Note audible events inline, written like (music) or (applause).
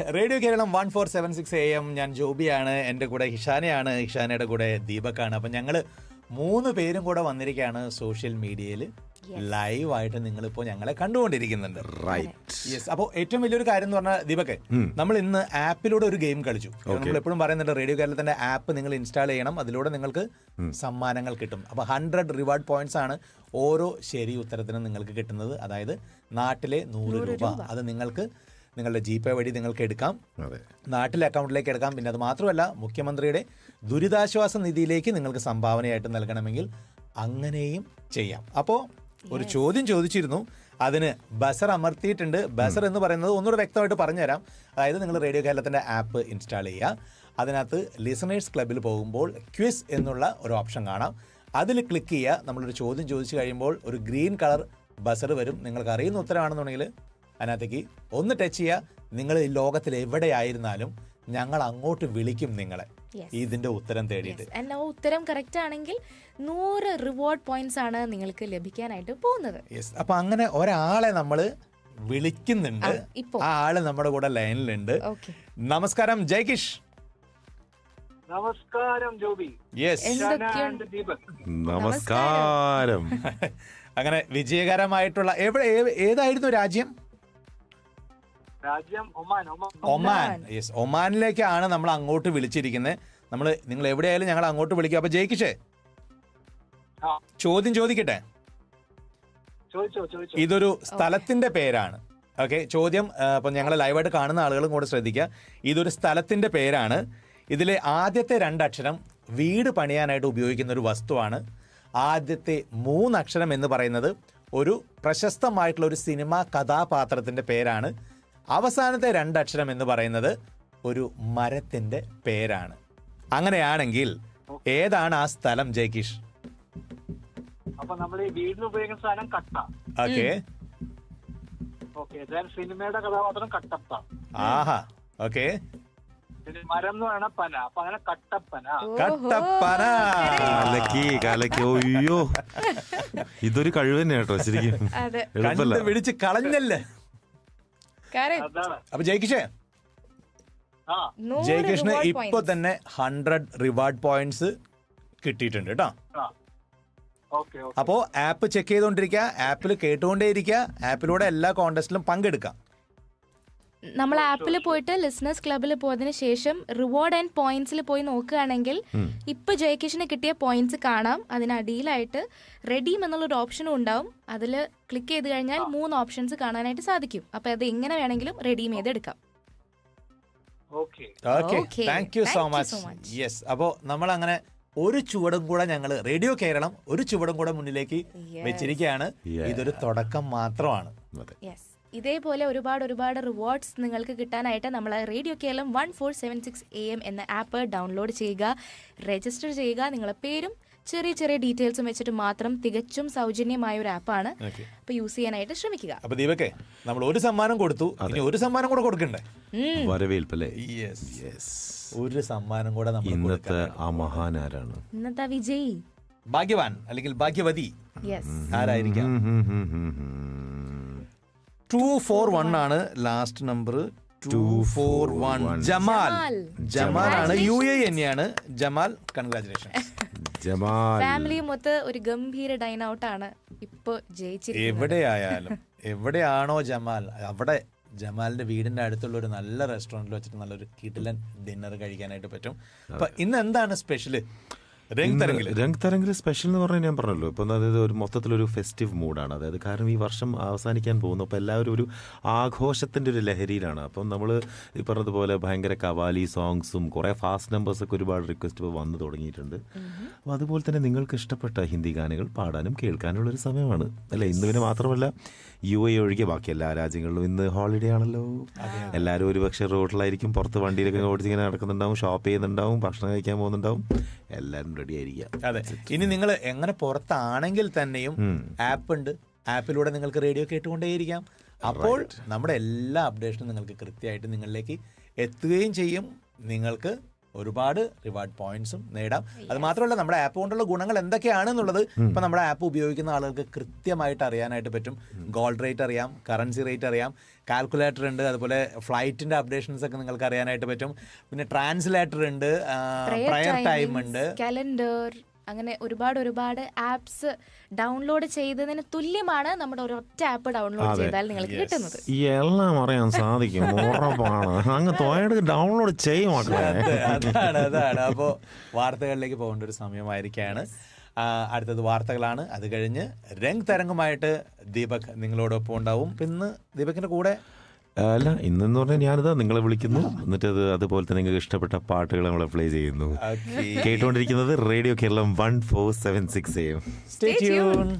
Radio Keralam one four seven six A M. ഞാൻ ജോബിയാണ് എന്റെ കൂടെ ഹിഷാനയാണ് ഹിഷാനയുടെ കൂടെ ദീപക്കാണ്. അപ്പം ഞങ്ങൾ മൂന്ന് പേരും കൂടെ വന്നിരിക്കുകയാണ് സോഷ്യൽ മീഡിയയിൽ. ലൈവായിട്ട് നിങ്ങളിപ്പോൾ ഞങ്ങളെ കണ്ടുകൊണ്ടിരിക്കുന്നുണ്ട്. റൈറ്റ് യെസ് അപ്പോൾ ഏറ്റവും വലിയൊരു കാര്യം എന്ന് പറഞ്ഞാൽ ദീപക് നമ്മൾ ഇന്ന് ആപ്പിലൂടെ ഒരു ഗെയിം കളിച്ചു. നമ്മൾ എപ്പോഴും പറയുന്നുണ്ട് റേഡിയോ കേരളത്തിന്റെ ആപ്പ് നിങ്ങൾ ഇൻസ്റ്റാൾ ചെയ്യണം അതിലൂടെ നിങ്ങൾക്ക് സമ്മാനങ്ങൾ കിട്ടും. അപ്പോൾ ഹൺഡ്രഡ് റിവാർഡ് പോയിന്റ്സ് ആണ് ഓരോ ശരി ഉത്തരത്തിനും നിങ്ങൾക്ക് കിട്ടുന്നത്. അതായത് നാട്ടിലെ നൂറ് രൂപ. അത് നിങ്ങൾക്ക് നിങ്ങളുടെ ജി പേ വഴി നിങ്ങൾക്ക് എടുക്കാം. അതെ. നാട്ടിലെ അക്കൗണ്ടിലേക്ക് എടുക്കാം. പിന്നെ അത് മാത്രമല്ല മുഖ്യമന്ത്രിയുടെ ദുരിതാശ്വാസ നിധിയിലേക്ക് നിങ്ങൾക്ക് സംഭാവനയായിട്ട് നൽകണമെങ്കിൽ അങ്ങനെയും ചെയ്യാം. അപ്പോൾ ഒരു ചോദ്യം ചോദിച്ചിരുന്നു. അതിന് ബസർ അമർത്തിയിട്ടുണ്ട്. ബസർ എന്ന് പറയുന്നത് ഒന്നുകൂടെ വ്യക്തമായിട്ട് പറഞ്ഞുതരാം. അതായത് നിങ്ങൾ റേഡിയോ കേരളത്തിന്റെ ആപ്പ് ഇൻസ്റ്റാൾ ചെയ്യുക. അതിനകത്ത് ലിസണേഴ്സ് ക്ലബിൽ പോകുമ്പോൾ ക്വിസ് എന്നുള്ള ഒരു ഓപ്ഷൻ കാണാം. അതിൽ ക്ലിക്ക് ചെയ്യുക. നമ്മളൊരു ചോദ്യം ചോദിച്ചു കഴിയുമ്പോൾ ഒരു ഗ്രീൻ കളർ ബസർ വരും. നിങ്ങൾക്ക് അറിയുന്ന ഉത്തരമാണെന്നുണ്ടെങ്കിൽ അതിനകത്തേക്ക് ഒന്ന് ടച്ച് ചെയ്യുക. നിങ്ങൾ ഈ ലോകത്തിൽ എവിടെയായിരുന്നാലും ഞങ്ങൾ അങ്ങോട്ട് വിളിക്കും നിങ്ങളെ. Yes. ഇതിന്റെ ഉത്തരം തേടിയിട്ട്. ആ ഉത്തരം കറക്റ്റ് ആണെങ്കിൽ നൂറ് റിവാർഡ് പോയിന്റ്സ് ആണ് നിങ്ങൾക്ക് ലഭിക്കാനായിട്ട് പോകുന്നത്. അപ്പൊ അങ്ങനെ ഒരാളെ നമ്മൾ വിളിക്കുന്നുണ്ട്. ആ. ആൾ നമ്മുടെ കൂടെ ലൈനിലുണ്ട്. ഓക്കെ നമസ്കാരം ജയകിഷ്. നമസ്കാരം ജോബി. നമസ്കാരം. (laughs) അങ്ങനെ വിജയകരമായിട്ടുള്ള എവിടെ ഏതായിരുന്നു രാജ്യം? രാജ്യം ഒമാൻ ഒമാൻ. ഒമാൻ. യെസ് ഒമാനിലേക്കാണ് നമ്മൾ അങ്ങോട്ട് വിളിച്ചിരിക്കുന്നത് നമ്മൾ നിങ്ങൾ എവിടെയായാലും ഞങ്ങൾ അങ്ങോട്ട് വിളിക്കുക അപ്പൊ ജയിക്കിഷേ ചോദ്യം ചോദിക്കട്ടെ? ചോദിച്ചോ ചോദിച്ചോ. ഇതൊരു സ്ഥലത്തിന്റെ പേരാണ്. ഓക്കെ ചോദ്യം ഇപ്പൊ ഞങ്ങൾ ലൈവായിട്ട് കാണുന്ന ആളുകളും കൂടെ ശ്രദ്ധിക്കുക ഇതൊരു സ്ഥലത്തിന്റെ പേരാണ്. ഇതിലെ ആദ്യത്തെ രണ്ടക്ഷരം വീട് പണിയാനായിട്ട് ഉപയോഗിക്കുന്ന ഒരു വസ്തുവാണ്. ആദ്യത്തെ മൂന്നക്ഷരം എന്ന് പറയുന്നത് ഒരു പ്രശസ്തമായിട്ടുള്ള ഒരു സിനിമ കഥാപാത്രത്തിന്റെ പേരാണ്. അവസാനത്തെ രണ്ടക്ഷരം എന്ന് പറയുന്നത് ഒരു മരത്തിന്റെ പേരാണ്. അങ്ങനെയാണെങ്കിൽ ഏതാണ് ആ സ്ഥലം ജയകിഷ് അപ്പൊ നമ്മൾ ഈ വീടിന് ഉപയോഗിക്കുന്ന സാധനം കട്ട. ഓക്കെ. ഓക്കെ സിനിമയുടെ കഥാപാത്രം കട്ടപ്പ. ആഹാ ഓക്കെ. മരം എന്ന് പറയുന്ന പന. അപ്പൊ അങ്ങനെ കട്ടപ്പന. കട്ടപ്പന. കലക്കി കലക്കി. അയ്യോ. (laughs) ഇതൊരു കഴിവ് തന്നെ കേട്ടോ ശരിക്കും. പിടിച്ച് കളഞ്ഞല്ലേ? അപ്പൊ ജയിക്കിച്ചേ? ജയകൃഷ്ണ ഇപ്പൊ. തന്നെ ഹൺഡ്രഡ് റിവാർഡ് പോയിന്റ്സ് കിട്ടിയിട്ടുണ്ട് കേട്ടോ. ആ. Okay okay. അപ്പോ ആപ്പ് ചെക്ക് ചെയ്തുകൊണ്ടിരിക്കുക ആപ്പിൽ കേട്ടുകൊണ്ടേയിരിക്കുക ആപ്പിലൂടെ എല്ലാ കോണ്ടസ്റ്റിലും പങ്കെടുക്കാം. നമ്മൾ ആപ്പിൽ പോയിട്ട് ലിസണേഴ്സ് ക്ലബിൽ പോയതിനു ശേഷം റിവാർഡ് ആൻഡ് പോയിന്റ്സിൽ പോയി നോക്കുകയാണെങ്കിൽ ഇപ്പൊ ജയകിഷന് കിട്ടിയ പോയിന്റ്സ് കാണാം. അതിനടിയിലായിട്ട് റെഡീം എന്നുള്ള ഒരു ഓപ്ഷനും ഉണ്ടാവും. അതിൽ ക്ലിക്ക് ചെയ്ത് കഴിഞ്ഞാൽ മൂന്ന് ഓപ്ഷൻസ് കാണാനായിട്ട് സാധിക്കും. അപ്പൊ അത് എങ്ങനെ വേണമെങ്കിലും റെഡീം ചെയ്തെടുക്കാം. Okay okay Okay. Thank you so much yes അപ്പോ നമ്മൾ അങ്ങനെ ഒരു ചുവടും കൂടെ ഞങ്ങൾ റേഡിയോ കേരളം ഒരു ചുവടും കൂടെ മുന്നിലേക്ക്. വെച്ചിരിക്കുകയാണ് ഇതൊരു തുടക്കം മാത്രമാണ്. അതെ യെസ് ഇതേപോലെ ഒരുപാട് ഒരുപാട് റിവാർഡ്സ് നിങ്ങൾക്ക് കിട്ടാനായിട്ട് നമ്മൾ radio Keralam one four seven six A M എന്ന ആപ്പ് ഡൗൺലോഡ് ചെയ്യുക രജിസ്റ്റർ ചെയ്യുക. നിങ്ങളെ പേരും ചെറിയ ചെറിയ ഡീറ്റെയിൽസും വെച്ചിട്ട് മാത്രം തികച്ചും സൗജന്യമായ ഒരു ആപ്പാണ് അപ്പൊ യൂസ് ചെയ്യാനായിട്ട് ശ്രമിക്കുക. അപ്പൊ ദീപക്കെ നമ്മൾ ഒരു സമ്മാനം കൊടുത്തു. ഇനി ഒരു സമ്മാനം കൂടെ കൊടുക്കണ്ടേ? വരവേൽപ്പല്ലേ? ഒരു സമ്മാനം കൂടെ നമ്മൾ ഇന്നത്തെ ആ മഹാൻ ആരാണ്? ഇന്നത്തെ വിജയ്. ഭാഗ്യവാൻ അല്ലെങ്കിൽ ഭാഗ്യവതി. യെസ് ആരായിരിക്കാം. ടു ഫോർ വൺ ആണ് last number two four one Jamal. Jamal. ആണ് യു എ തന്നെയാണ് ജമാൽ കൺഗ്രാചുലേഷൻ (laughs) ജമാൽ. ഫാമിലിയും മൊത്ത് ഒരു ഗംഭീര ഡൈൻ ഔട്ട് ആണ് ഇപ്പൊ ജയിച്ചിരിക്കുന്നത്. എവിടെയായാലും എവിടെയാണോ ജമാൽ അവിടെ ജമാലിന്റെ വീടിന്റെ അടുത്തുള്ള ഒരു നല്ല റെസ്റ്റോറന്റിൽ വെച്ചിട്ട് നല്ലൊരു കിടിലൻ ഡിന്നർ കഴിക്കാനായിട്ട് പറ്റും. അപ്പൊ ഇന്ന് എന്താണ് സ്പെഷ്യൽ രംഗ് തരങ്കിൽ രംഗ് തരംഗിൽ സ്പെഷ്യൽ എന്ന് പറഞ്ഞാൽ ഞാൻ പറഞ്ഞല്ലോ. ഇപ്പം അതായത് ഒരു മൊത്തത്തിലൊരു ഫെസ്റ്റീവ് മൂഡാണ് അതായത് കാരണം ഈ വർഷം അവസാനിക്കാൻ പോകുന്നു. അപ്പോൾ എല്ലാവരും ഒരു ആഘോഷത്തിന്റെ ഒരു ലഹരിയിലാണ്. അപ്പം നമ്മൾ ഈ പറഞ്ഞതുപോലെ ഭയങ്കര കവാലി സോങ്സും കുറേ ഫാസ്റ്റ് നമ്പേഴ്സൊക്കെ ഒരുപാട് റിക്വസ്റ്റ് വന്നു തുടങ്ങിയിട്ടുണ്ട്. അപ്പോൾ അതുപോലെ തന്നെ നിങ്ങൾക്ക് ഇഷ്ടപ്പെട്ട ഹിന്ദി ഗാനങ്ങൾ പാടാനും കേൾക്കാനുള്ള ഒരു സമയമാണ്. അല്ലേ? ഇന്ന് പിന്നെ മാത്രമല്ല യു എ ഒഴികെ ബാക്കി എല്ലാ രാജ്യങ്ങളിലും ഇന്ന് ഹോളിഡേ ആണല്ലോ. എല്ലാവരും ഒരുപക്ഷെ റോഡിലായിരിക്കും പുറത്ത് വണ്ടിയിലൊക്കെ ഓടിച്ചിങ്ങനെ നടക്കുന്നുണ്ടാവും ഷോപ്പ് ചെയ്യുന്നുണ്ടാവും ഭക്ഷണം കഴിക്കാൻ പോകുന്നുണ്ടാവും. എല്ലാവരും റെഡി ആയിരിക്കുക. അതെ. ഇനി നിങ്ങൾ എങ്ങനെ പുറത്താണെങ്കിൽ തന്നെയും ആപ്പ് ഉണ്ട്. ആപ്പിലൂടെ നിങ്ങൾക്ക് റേഡിയോ കേട്ടുകൊണ്ടേയിരിക്കാം. അപ്പോൾ നമ്മുടെ എല്ലാ അപ്ഡേഷനും നിങ്ങൾക്ക് കൃത്യമായിട്ട് നിങ്ങളിലേക്ക് എത്തുകയും ചെയ്യും. നിങ്ങൾക്ക് ഒരുപാട് റിവാർഡ് പോയിന്റ്സും നേടാം. അത് മാത്രമല്ല നമ്മുടെ ആപ്പ് കൊണ്ടുള്ള ഗുണങ്ങൾ എന്തൊക്കെയാണ് എന്നുള്ളത് ഇപ്പൊ നമ്മുടെ ആപ്പ് ഉപയോഗിക്കുന്ന ആളുകൾക്ക് കൃത്യമായിട്ട് അറിയാനായിട്ട് പറ്റും. ഗോൾഡ് റേറ്റ് അറിയാം കറൻസി റേറ്റ് അറിയാം കാൽക്കുലേറ്റർ ഉണ്ട് അതുപോലെ ഫ്ലൈറ്റിന്റെ അപ്ഡേഷൻസ് ഒക്കെ നിങ്ങൾക്ക് അറിയാനായിട്ട് പറ്റും. പിന്നെ ട്രാൻസ്ലേറ്റർ ഉണ്ട് പ്രയർ ടൈം ഉണ്ട്. കലണ്ടർ അങ്ങനെ ഒരുപാട് ഒരുപാട് ആപ്സ് ഡൗൺലോഡ് ചെയ്തതിന് തുല്യമാണ് നമ്മുടെ ഒരൊറ്റ ആപ്പ് ഡൗൺലോഡ് ചെയ്താൽ നിങ്ങൾക്ക് കിട്ടുന്നത്. എല്ലാം അറിയാൻ സാധിക്കും. ഉറപ്പാണ്. അങ്ങ് തോയട് ഡൗൺലോഡ് ചെയ്യും അതാണ് അതാണ്. അപ്പോൾ വാർത്തകളിലേക്ക് പോകേണ്ട ഒരു സമയമായിരിക്കുകയാണ് അടുത്തത് വാർത്തകളാണ്. അത് കഴിഞ്ഞ് രംഗ് തരംഗമായിട്ട് ദീപക് നിങ്ങളോടൊപ്പം ഉണ്ടാവും. പിന്നെ ദീപകിന്റെ കൂടെ അല്ല ഇന്നെന്ന് പറഞ്ഞാൽ ഞാനിതാ നിങ്ങളെ വിളിക്കുന്നു. എന്നിട്ട് അത് അതുപോലെ തന്നെ നിങ്ങൾക്ക് ഇഷ്ടപ്പെട്ട പാട്ടുകൾ നമ്മൾ പ്ലേ ചെയ്യുന്നു. കേട്ടുകൊണ്ടിരിക്കുന്നത് radio Keralam one four seven six M Stay tuned.